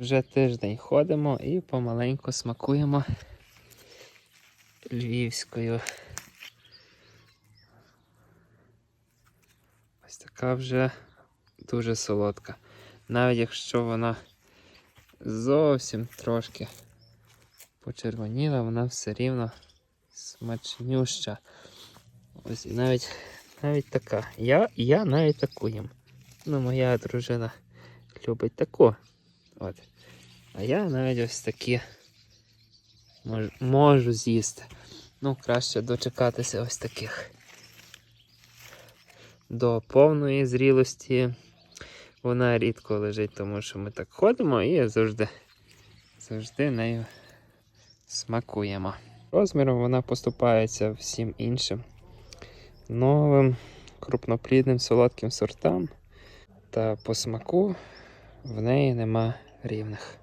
Вже тиждень ходимо і помаленьку смакуємо львівською. Ось така вже дуже солодка. Навіть якщо вона зовсім трошки почервоніла, вона все рівно смачнюща. Ось і навіть, навіть така. Я, я навіть таку їм. Ну, моя дружина любить таку. От. А я навіть ось такі можу, можу з'їсти. Ну, краще дочекатися ось таких. До повної зрілості вона рідко лежить, тому що ми так ходимо і завжди, завжди нею смакуємо. Розміром вона поступається всім іншим новим крупноплідним солодким сортам. Та по смаку в неї нема рівних.